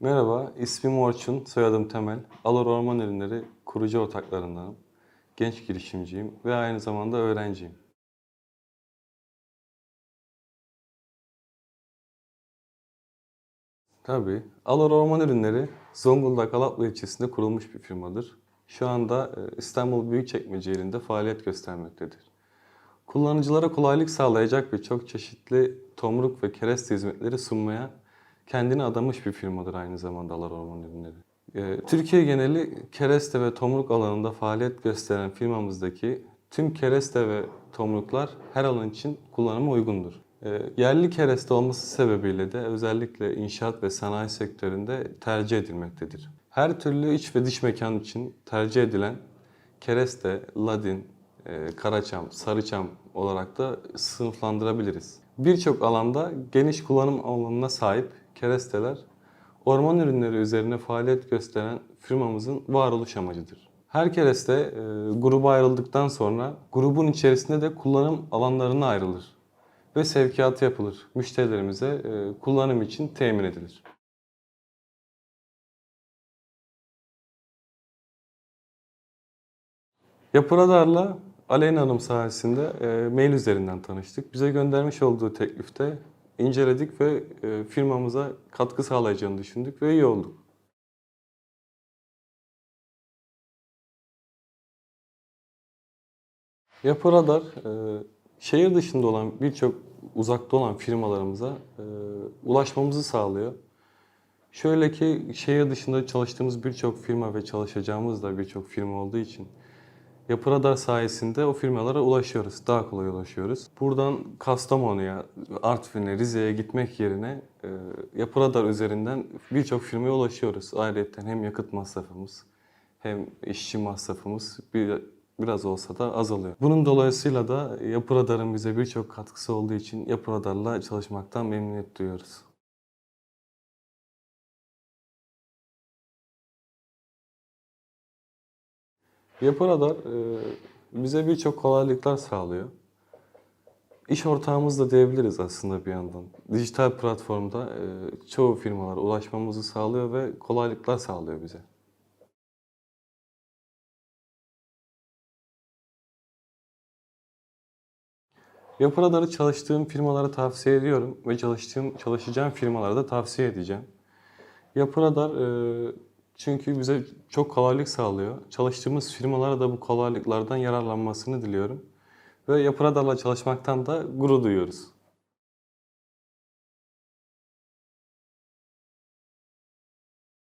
Merhaba, ismim Orçun, soyadım Temel. Alor Orman Ürünleri kurucu ortaklarındanım. Genç girişimciyim ve aynı zamanda öğrenciyim. Tabii, Alor Orman Ürünleri Zonguldak Alatlı ilçesinde kurulmuş bir firmadır. Şu anda e, İstanbul Büyükçekmece ilinde faaliyet göstermektedir. Kullanıcılara kolaylık sağlayacak ve çok çeşitli tomruk ve kereste hizmetleri sunmaya kendini adamış bir firmadır aynı zamanda Alar Orman Ürünleri. Ee, Türkiye geneli kereste ve tomruk alanında faaliyet gösteren firmamızdaki tüm kereste ve tomruklar her alan için kullanıma uygundur. Ee, Yerli kereste olması sebebiyle de özellikle inşaat ve sanayi sektöründe tercih edilmektedir. Her türlü iç ve dış mekan için tercih edilen kereste, ladin, e, karaçam, sarıçam olarak da sınıflandırabiliriz. Birçok alanda geniş kullanım alanına sahip keresteler orman ürünleri üzerine faaliyet gösteren firmamızın varoluş amacıdır. Her kereste e, gruba ayrıldıktan sonra grubun içerisinde de kullanım alanlarına ayrılır ve sevkiyatı yapılır. Müşterilerimize e, kullanım için temin edilir. Yapı Radar'la Aleyna Hanım sayesinde e, mail üzerinden tanıştık. Bize göndermiş olduğu teklifte inceledik ve e, firmamıza katkı sağlayacağını düşündük ve iyi olduk. Yapı Radar e, şehir dışında olan birçok uzakta olan firmalarımıza e, ulaşmamızı sağlıyor. Şöyle ki şehir dışında çalıştığımız birçok firma ve çalışacağımız da birçok firma olduğu için Yapı Radar sayesinde o firmalara ulaşıyoruz. Daha kolay ulaşıyoruz. Buradan Kastamonu'ya, Artvin'e, Rize'ye gitmek yerine e, Yapı Radar üzerinden birçok firmaya ulaşıyoruz. Ayrıca hem yakıt masrafımız hem işçi masrafımız bir, biraz olsa da azalıyor. Bunun dolayısıyla da Yapı Radar'ın bize birçok katkısı olduğu için Yapı Radar'la çalışmaktan memnuniyet duyuyoruz. Yapı Radar e, bize birçok kolaylıklar sağlıyor. İş ortağımız da diyebiliriz aslında bir yandan. Dijital platformda e, çoğu firmalara ulaşmamızı sağlıyor ve kolaylıklar sağlıyor bize. Yapı Radar'ı çalıştığım firmalara tavsiye ediyorum ve çalıştığım çalışacağım firmalara da tavsiye edeceğim. Yapı Radar e, çünkü bize çok kolaylık sağlıyor. Çalıştığımız firmalara da bu kolaylıklardan yararlanmasını diliyorum. Ve Yapı Radar'la çalışmaktan da gurur duyuyoruz.